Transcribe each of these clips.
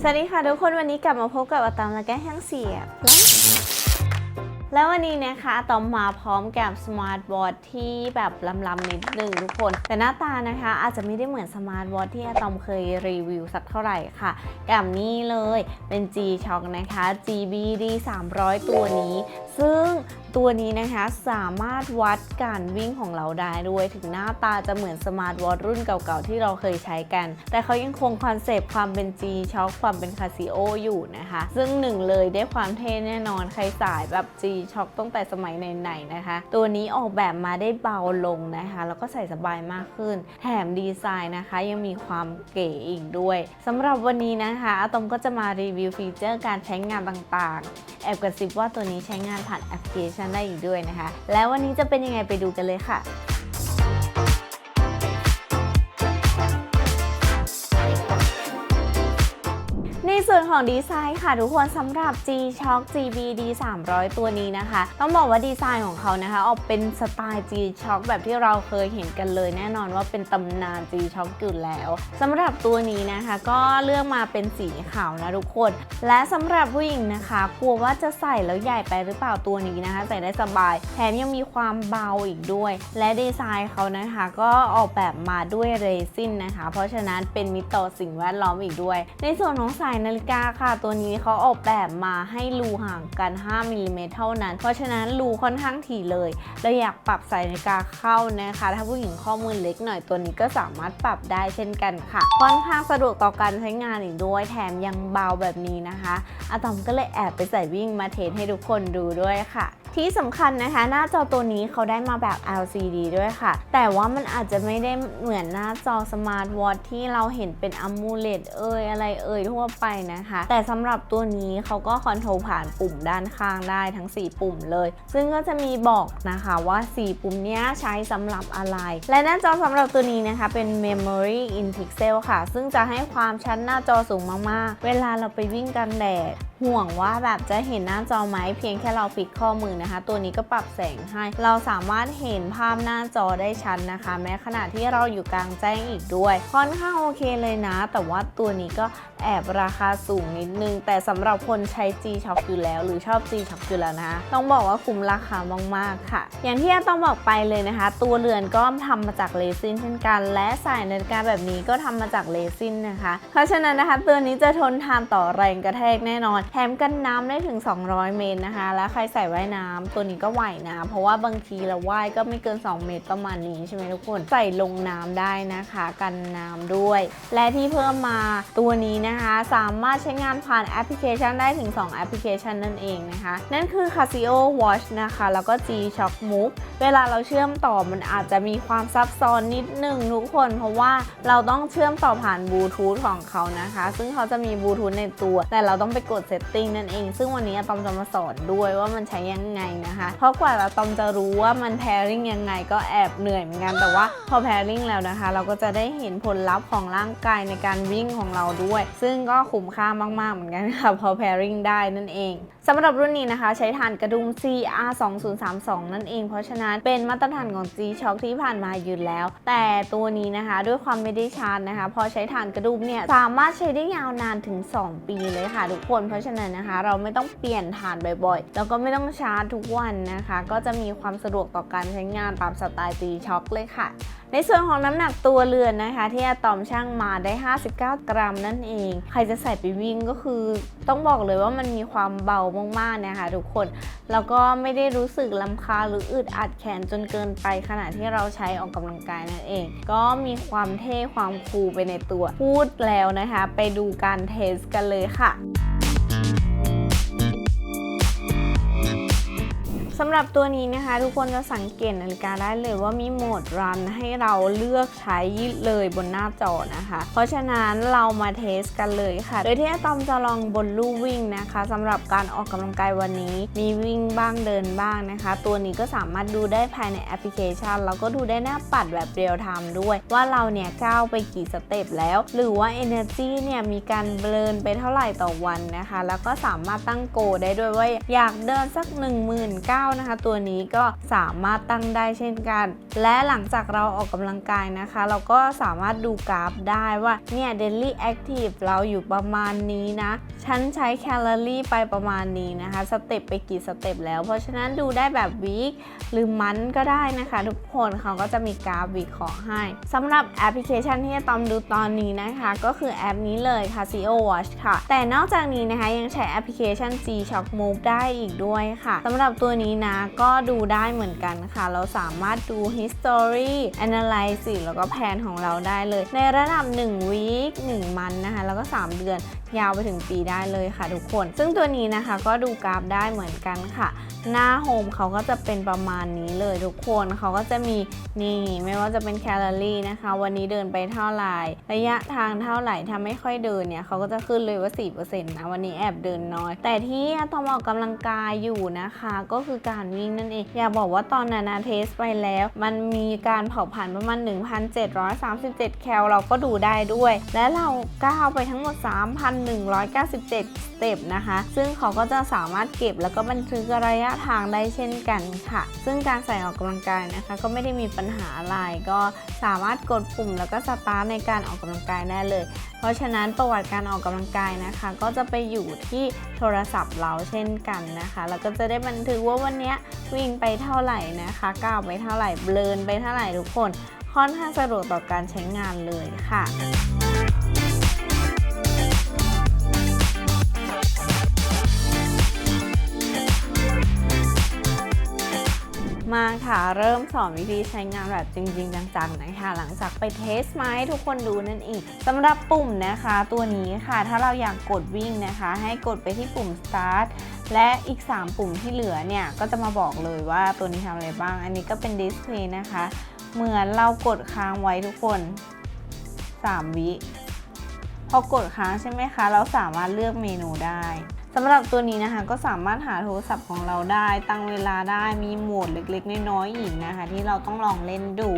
สวัสดีค่ะทุกคนวันนี้กลับมาพบกับอาตามและแก้แห้งเสียบแล้ ววันนี้นะคะอาตอมมาพร้อมกับสมาร์ทวอทที่แบบลำๆนิดนึงทุกคน แต่หน้าตานะคะอาจจะไม่ได้เหมือนสมาร์ทวอทที่อาตอมเคยรีวิวสักเท่าไหร่ค่ะ กับนี่เลยเป็น G Shock นะคะ GBD 300 ตัวนี้ ซึ่งตัวนี้นะคะสามารถวัดการวิ่งของเราได้ด้วยถึงหน้าตาจะเหมือนสมาร์ทวอทรุ่นเก่าๆ ที่เราเคยใช้กัน แต่เขายังคงคอนเซปต์ความเป็น G Shock ความเป็น Casio อยู่นะคะ ซึ่งหนึ่งเลยได้ความเท่แน่นอนใครสายแบบ G ช็อกตั้งแต่สมัยไหนๆนะคะ ตัวนี้ออกแบบมาได้เบาลงนะคะ แล้วก็ใส่สบายมากขึ้น แถมดีไซน์นะคะ ยังมีความเก๋อีกด้วยสำหรับวันนี้นะคะอาตอมก็จะมารีวิวฟีเจอร์การใช้งานต่างๆ แอบกระซิบว่าตัวนี้ใช้งานผ่านแอปพลิเคชันได้อีกด้วยนะคะ แล้ววันนี้จะเป็นยังไงไปดูกันเลยค่ะ ของดีไซน์ค่ะ ทุกคนสำหรับ G Shock GBD 300 ตัวนี้นะคะ ต้องบอกว่าดีไซน์ของเขานะคะ ออกเป็นสไตล์ G Shock แบบที่เราเคยเห็นกันเลย แน่นอนว่าเป็นตำนาน G Shock อยู่แล้วสำหรับตัวนี้นะคะ ก็เลือกมาเป็นสีขาวนะทุกคน และสำหรับผู้หญิงนะคะ กลัวว่าจะใส่แล้วใหญ่ไปหรือเปล่าตัวนี้นะคะ ใส่ได้สบาย แถมยังมีความเบาอีกด้วย และดีไซน์เขานะคะ ก็ออกแบบมาด้วยเรซินนะคะ เพราะฉะนั้นเป็นมิตรต่อสิ่งแวดล้อมอีกด้วย ในส่วนของสายนาฬิกาค่ะ ตัวนี้เขาออกแบบมาให้รูห่างกัน 5มิลลิเมตรเท่านั้น เพราะฉะนั้นรูค่อนข้างถี่เลย เราอยากปรับใสายนาฬิกาเข้านะคะ ถ้าผู้หญิงข้อมือเล็กหน่อยตัวนี้ก็สามารถปรับได้เช่นกันค่ะ ค่อนข้างสะดวกต่อการใช้งานอีกด้วย แถมยังเบาแบบนี้นะคะอะตอมก็เลยแอบไปใส่วิ่งมาเทสให้ทุกคนดูด้วยค่ะที่สำคัญนะคะ หน้าจอตัวนี้เขาได้มาแบบ LCD ด้วยค่ะ แต่ว่ามันอาจจะไม่ได้เหมือนหน้าจอสมาร์ทวอทที่เราเห็นเป็นอัมูเลตเอ่ยอะไรเอ่ยทั่วไปนะคะแต่สำหรับตัวนี้เขาก็คอนโทรลผ่านปุ่มด้านข้างได้ทั้ง 4 ปุ่มเลย ซึ่งก็จะมีบอกนะคะว่า 4 ปุ่มนี้ใช้สำหรับอะไร และหน้าจอสำหรับตัวนี้นะคะเป็น Memory in Pixel ค่ะ ซึ่งจะให้ความชัดหน้าจอสูงมากๆ เวลาเราไปวิ่งกันแดด ห่วงว่าแบบจะเห็นหน้าจอไหมเพียงแค่เราฟิกข้อมือนะคะ ตัวนี้ก็ปรับแสงให้ เราสามารถเห็นภาพหน้าจอได้ชัดนะคะ แม้ขณะที่เราอยู่กลางแจ้งอีกด้วย ค่อนข้างโอเคเลยนะ แต่ว่าตัวนี้ก็แอบราคาสูงนิดนึง แต่สำหรับคนใช้ G Shock อยู่แล้ว หรือชอบ G Shock อยู่แล้วนะ ต้องบอกว่าคุ้มราคามากๆค่ะ อย่างที่ต้องบอกไปเลยนะคะ ตัวเรือนก็ทำมาจากเรซินเช่นกัน และสายนาฬิกาแบบนี้ก็ทำมาจากเรซินนะคะ เพราะฉะนั้นนะคะ ตัวนี้จะทนทานต่อแรงกระแทกแน่นอนแถมกันน้ำได้ถึง 200 เมตรนะคะ แล้วใครใส่ว่ายน้ำตัวนี้ก็ไหวนะ เพราะว่าบางทีเราว่ายก็ไม่เกิน 2 เมตรประมาณนี้ใช่ไหมทุกคน ใส่ลงน้ำได้นะคะ กันน้ำด้วย และที่เพิ่มมาตัวนี้นะคะ สามารถใช้งานผ่านแอปพลิเคชันได้ถึง 2 แอปพลิเคชันนั่นเองนะคะ นั่นคือ Casio Watch นะคะ แล้วก็ G Shock Move เวลาเราเชื่อมต่อมันอาจจะมีความซับซ้อนนิดหนึ่งทุกคน เพราะว่าเราต้องเชื่อมต่อผ่านบลูทูธของเขานะคะ ซึ่งเขาจะมีบลูทูธในตัว แต่เราต้องไปกดเซตติ้งนั่นเอง ซึ่งวันนี้อะตอมจะมาสอนด้วยว่ามันใช้ยังไงนะคะ เพราะกว่าเราตอมจะรู้ว่ามัน pairing ยังไงก็แอบเหนื่อยเหมือนกัน แต่ว่าพอ pairing แล้วนะคะ เราก็จะได้เห็นผลลัพธ์ของร่างกายในการวิ่งของเราด้วย ซึ่งก็คุ้มค่ามาก ๆ เหมือนกันค่ะ พอ pairing ได้นั่นเองสำหรับรุ่นนี้นะคะ ใช้ฐานกระดุม CR2032 นั่นเอง เพราะฉะนั้นเป็นมาตรฐานของ G Shock ที่ผ่านมาอยู่แล้ว แต่ตัวนี้นะคะด้วยความไม่ได้ชาร์จนะคะ พอใช้ฐานกระดุมเนี่ยสามารถใช้ได้ยาวนานถึง 2 ปีเลยค่ะทุกคนเพราะฉะนั้นนะคะ เราไม่ต้องเปลี่ยนฐานบ่อยๆ แล้วก็ไม่ต้องชาร์จทุกวันนะคะ ก็จะมีความสะดวกต่อการใช้งานตามสไตล์ G Shock เลยค่ะ ในส่วนของน้ำหนักตัวเรือนนะคะ ที่อะตอมช่างมาได้ 59 กรัมนั่นเอง ใครจะใส่ไปวิ่งก็คือ ต้องบอกเลยว่ามันมีความเบามากๆนะคะทุกคน แล้วก็ไม่ได้รู้สึกลำคาหรืออึดอัดแขนจนเกินไปขณะที่เราใช้ออกกำลังกายนั่นเอง ก็มีความเท่ความคูลไปในตัว พูดแล้วนะคะ ไปดูการเทสกันเลยค่ะ สำหรับตัวนี้นะคะ ทุกคนจะสังเกตนาฬิกาได้เลยว่ามีโหมดรันให้เราเลือกใช้เลยบนหน้าจอนะคะ เพราะฉะนั้นเรามาเทสกันเลยค่ะ โดยที่อะตอมจะลองบนลู่วิ่งนะคะสำหรับการออกกำลังกายวันนี้มีวิ่งบ้างเดินบ้างนะคะ ตัวนี้ก็สามารถดูได้ภายในแอปพลิเคชัน แล้วก็ดูได้หน้าปัดแบบเรียลไทม์ด้วย ว่าเราเนี่ยก้าวไปกี่สเต็ปแล้ว หรือว่า Energy เนี่ยมีการเบิร์นไปเท่าไหร่ต่อวันนะคะ แล้วก็สามารถตั้งโกได้ด้วยว่าอยากเดินสัก1 9 0 0 0นะคะ ตัวนี้ก็สามารถตั้งได้เช่นกัน และหลังจากเราออกกำลังกายนะคะ เราก็สามารถดูกราฟได้ว่าเนี่ย daily active เราอยู่ประมาณนี้นะ ฉันใช้แคลอรี่ไปประมาณนี้นะคะ สเต็ปไปกี่สเต็ปแล้ว เพราะฉะนั้นดูได้แบบวีคหรือมันก็ได้นะคะ ทุกคนเขาก็จะมีกราฟวีคขอให้สำหรับแอปพลิเคชันที่จะตอมดูตอนนี้นะคะ ก็คือแอปนี้เลยค่ะ CEO Watch ค่ะ แต่นอกจากนี้นะคะยังใช้แอปพลิเคชัน G Shock Move ได้อีกด้วยค่ะสำหรับตัวนี้นะก็ดูได้เหมือนกันค่ะ เราสามารถดู history analysis แล้วก็แผนของเราได้เลย ในระดับ1 week 1มันนะคะ แล้วก็ 3 เดือนยาวไปถึงปีได้เลยค่ะทุกคน ซึ่งตัวนี้นะคะก็ดูกราฟได้เหมือนกันค่ะ หน้าโฮมเขาก็จะเป็นประมาณนี้เลยทุกคนเขาก็จะมี นี่ไม่ว่าจะเป็นแคลอรี่นะคะ วันนี้เดินไปเท่าไหร่ ระยะทางเท่าไหร่ถ้าไม่ค่อยเดินเนี่ยเขาก็จะขึ้นเลยว่า 4%นะวันนี้แอบเดินน้อย แต่ที่อะตอมออกกำลังกายอยู่นะคะ ก็คือการวิ่งนั่นเอง อยากบอกว่าตอนนั้นนะเทสไปแล้ว มันมีการเผาผลาญประมาณ 1,737 แคลเราก็ดูได้ด้วย และเราก้าวไปทั้งหมด 3,197สเต็ปนะคะ ซึ่งเขาก็จะสามารถเก็บแล้วก็บันทึกระยะทางได้เช่นกันค่ะ ซึ่งการใส่ออกกำลังกายนะคะ ก็ไม่ได้มีปัญญหาอะไรก็สามารถกดปุ่มแล้วก็สตาร์ทในการออกกำลังกายได้เลย เพราะฉะนั้นประวัติการออกกำลังกายนะคะ ก็จะไปอยู่ที่โทรศัพท์เราเช่นกันนะคะ แล้วก็จะได้บันทึกว่าวันนี้วิ่งไปเท่าไหร่นะคะก้าวไปเท่าไหร่เบลนไปเท่าไหร่ทุกคนค่อนข้างสะดวกต่อการใช้งานเลยค่ะ มาค่ะ เริ่มสอนวิธีใช้งานแบบจริง ๆ จังๆนะคะ หลังจากไปเทสมาให้ทุกคนดูนั่นเองสำหรับปุ่มนะคะ ตัวนี้ค่ะ ถ้าเราอยากกดวิ่งนะคะ ให้กดไปที่ปุ่ม start และอีก 3 ปุ่มที่เหลือเนี่ย ก็จะมาบอกเลยว่าตัวนี้ทำอะไรบ้าง อันนี้ก็เป็นดิสเพลย์นะคะ เหมือนเรากดค้างไว้ทุกคน 3 วิพอกดค้างใช่ไหมคะ เราสามารถเลือกเมนูได้ สำหรับตัวนี้นะคะก็สามารถหาโทรศัพท์ของเราได้ตั้งเวลาได้มีโหมดเล็กๆ น้อยๆอีกนะคะ ที่เราต้องลองเล่นดู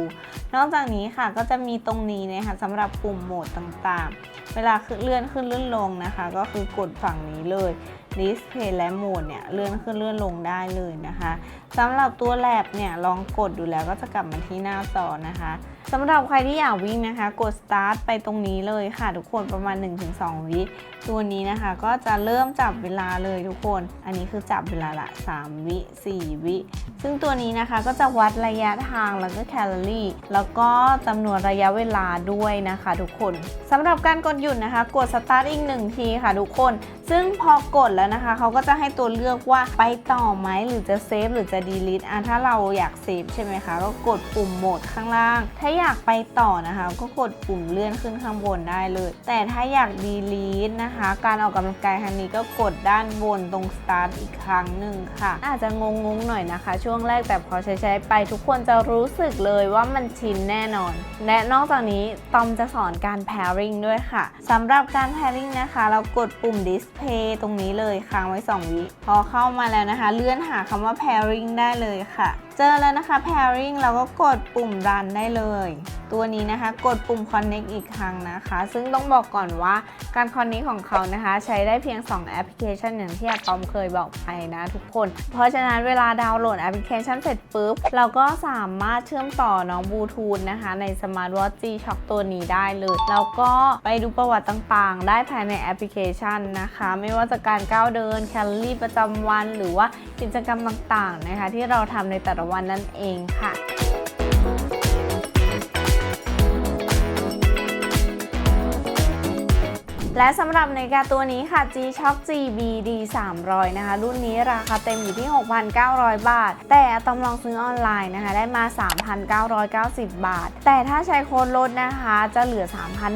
นอกจากนี้ค่ะก็จะมีตรงนี้นะคะสำหรับปุ่มโหมดต่างๆ เวลาเลื่อนขึ้นเลื่อนลงนะคะ ก็คือกดฝั่งนี้เลยดิสเพย์และโหมดเนี่ยเลื่อนขึ้นเลื่อนลงได้เลยนะคะสำหรับตัวแลบเนี่ยลองกดดูแล้วก็จะกลับมาที่หน้าจอนะคะสำหรับใครที่อยากวิ่งนะคะ กด start ไปตรงนี้เลยค่ะ ทุกคนประมาณ 1-2 วิตัวนี้นะคะ ก็จะเริ่มจับเวลาเลยทุกคน อันนี้คือจับเวลาละ 3 วิ 4 วิ ซึ่งตัวนี้นะคะก็จะวัดระยะทางแล้วก็แคลอรี่ แล้วก็จำนวนระยะเวลาด้วยนะคะ ทุกคนสำหรับการกดหยุดนะคะ กด start อีกหนึ่งทีค่ะทุกคน ซึ่งพอกดแล้วนะคะ เขาก็จะให้ตัวเลือกว่าไปต่อไหมหรือจะเซฟหรือจะ delete อะถ้าเราอยากเซฟใช่ไหมคะ ก็กดปุ่มโหมดข้างล่าง ถ้าอยากไปต่อนะคะ ก็กดปุ่มเลื่อนขึ้นข้างบนได้เลย แต่ถ้าอยาก delete นะคะ การออกกำลังกายครั้งนี้ก็กดด้านบนตรง start อีกครั้งหนึ่งค่ะ อาจจะงงๆหน่อยนะคะ ช่วงแรกแต่พอใช้ๆไปทุกคนจะรู้สึกเลยว่ามันชินแน่นอน และนอกจากนี้ตอมจะสอนการ pairing ด้วยค่ะสำหรับการ pairing นะคะ เรากดปุ่ม display ตรงนี้เลยค้างไว้ 2 วิพอเข้ามาแล้วนะคะ เลื่อนหาคำว่า pairing ได้เลยค่ะ เจอแล้วนะคะ pairing เราก็กดปุ่ม run ได้เลยตัวนี้นะคะกดปุ่ม connect อีกครั้งนะคะ ซึ่งต้องบอกก่อนว่าการ connect ของเขานะคะ ใช้ได้เพียง 2 แอปพลิเคชันอย่างที่อาตอมเคยบอกไปนะทุกคน เพราะฉะนั้นเวลาดาวน์โหลดแอปพลิเคชันเสร็จปุ๊บ เราก็สามารถเชื่อมต่อน้องบลูทูธนะคะ ใน Smart Watch G Shock ตัวนี้ได้เลย แล้วก็ไปดูประวัติต่างๆ ได้ภายในแอปพลิเคชันนะคะ ไม่ว่าจะการก้าวเดินแคลอรี่ประจำวัน หรือว่ากิจกรรมต่างๆนะคะ ที่เราทำในแต่ละวันนั่นเองค่ะ และสำหรับนาฬิกาตัวนี้ค่ะ G-Shock GBD 300 นะคะ รุ่นนี้ราคาเต็มอยู่ที่ 6,900 บาท แต่ตอมลองซื้อออนไลน์นะคะ ได้มา 3,990 บาท แต่ถ้าใช้โค้ดลดนะคะ จะเหลือ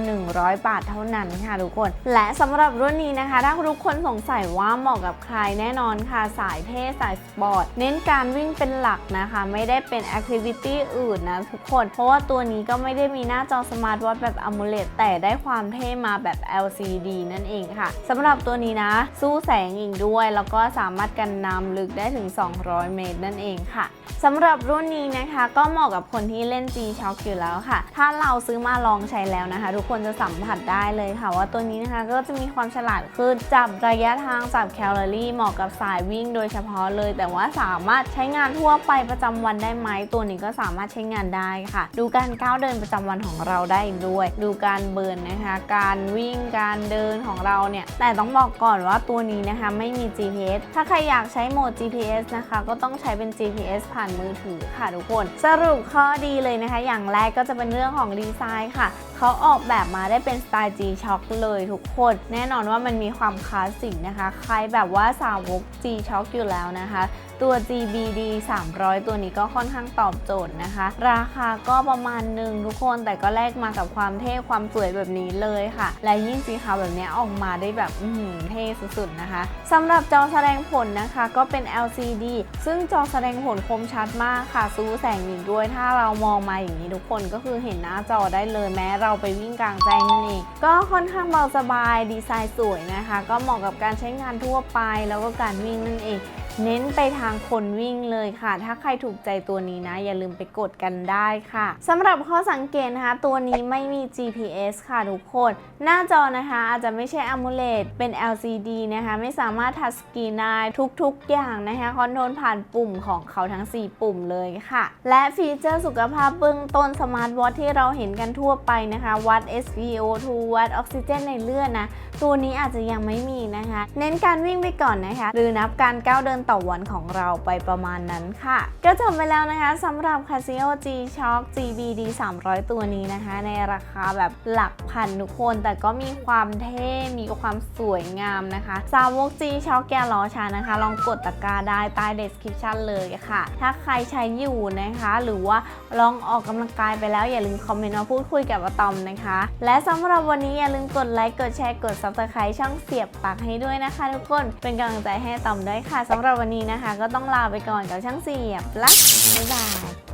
3,100 บาทเท่านั้นค่ะทุกคน และสำหรับรุ่นนี้นะคะ ถ้าทุกคนสงสัยว่าเหมาะกับใครแน่นอนค่ะ สายเท่สายสปอร์ต เน้นการวิ่งเป็นหลักนะคะ ไม่ได้เป็นแอคทิวิตี้อื่นนะทุกคน เพราะว่าตัวนี้ก็ไม่ได้มีหน้าจอสมาร์ทวอทแบบ AMOLED แต่ได้ความเท่มาแบบ LCD GBD นั่นเองค่ะสำหรับตัวนี้นะ สู้แสงอีกด้วย แล้วก็สามารถกันน้ำลึกได้ถึง 200 เมตรนั่นเองค่ะสำหรับรุ่นนี้นะคะก็เหมาะกับคนที่เล่น G-Shock อยู่แล้วค่ะ ถ้าเราซื้อมาลองใช้แล้วนะคะ ทุกคนจะสัมผัสได้เลยค่ะ ว่าตัวนี้นะคะก็จะมีความฉลาดขึ้นจับระยะทางจับแคลอรี่เหมาะกับสายวิ่งโดยเฉพาะเลย แต่ว่าสามารถใช้งานทั่วไปประจำวันได้ไหมตัวนี้ก็สามารถใช้งานได้ค่ะ ดูการก้าวเดินประจำวันของเราได้ด้วย ดูการเบิร์นนะคะ การวิ่งการเดินของเราเนี่ย แต่ต้องบอกก่อนว่าตัวนี้นะคะไม่มี GPS ถ้าใครอยากใช้โหมด GPS นะคะ ก็ต้องใช้เป็น GPS ผ่านมือถือค่ะทุกคน สรุปข้อดีเลยนะคะ อย่างแรกก็จะเป็นเรื่องของดีไซน์ค่ะ เขาออกแบบมาได้เป็นสไตล์ G-Shock เลยทุกคน แน่นอนว่ามันมีความคลาสสิกนะคะ ใครแบบว่าสาวก G-Shock อยู่แล้วนะคะ ตัว GBD 300 ตัวนี้ก็ค่อนข้างตอบโจทย์นะคะ ราคาก็ประมาณหนึ่งทุกคนแต่ก็แลกมากับความเท่ความสวยแบบนี้เลยค่ะ และยิ่งสีขาวแบบนี้ออกมาได้แบบอื้อหือเท่สุดๆนะคะสำหรับจอแสดงผลนะคะก็เป็น LCD ซึ่งจอแสดงผลคมชัดมากค่ะสู้แสงอีกด้วย ถ้าเรามองมาอย่างนี้ทุกคนก็คือเห็นหน้าจอได้เลยแม้เราไปวิ่งกลางแจ้งนั่นเองก็ค่อนข้างเบาสบายดีไซน์สวยนะคะ ก็เหมาะกับการใช้งานทั่วไปแล้วก็การวิ่งนั่นเอง เน้นไปทางคนวิ่งเลยค่ะ ถ้าใครถูกใจตัวนี้นะ อย่าลืมไปกดกันได้ค่ะสำหรับข้อสังเกตนะคะ ตัวนี้ไม่มี GPS ค่ะทุกคน หน้าจอนะคะ อาจจะไม่ใช่ AMOLED เป็น LCD นะคะ ไม่สามารถทัชสกรีนได้ทุกๆ อย่างนะคะคอนโทรลผ่านปุ่มของเขาทั้ง 4 ปุ่มเลยค่ะ และฟีเจอร์สุขภาพเบื้องต้นสมาร์ทวอทที่เราเห็นกันทั่วไปนะคะ วัด SpO2 วัดออกซิเจนในเลือดนะ ตัวนี้อาจจะยังไม่มีนะคะ เน้นการวิ่งไปก่อนนะคะ หรือนับการก้าวเดินต่อวันของเราไปประมาณนั้นค่ะ ก็จบไปแล้วนะคะสำหรับ Casio G Shock GBD 300 ตัวนี้นะคะ ในราคาแบบหลักพันทุกคน แต่ก็มีความเท่ มีความสวยงามนะคะสาวก G Shock แกล้อชานะคะ ลองกดตะกร้าได้ใต้ description เลยค่ะ ถ้าใครใช้อยู่นะคะ หรือว่าลองออกกำลังกายไปแล้วอย่าลืมคอมเมนต์มาพูดคุยกับอะตอมนะคะ และสำหรับวันนี้อย่าลืมกดไลค์กดแชร์กด subscribe ช่องเสียบปากให้ด้วยนะคะ ทุกคนเป็นกำลังใจให้ตอมด้วยค่ะสำหรับวันนี้นะคะ ก็ต้องลาไปก่อนกับช่างเสียบลักบ๊ายบาย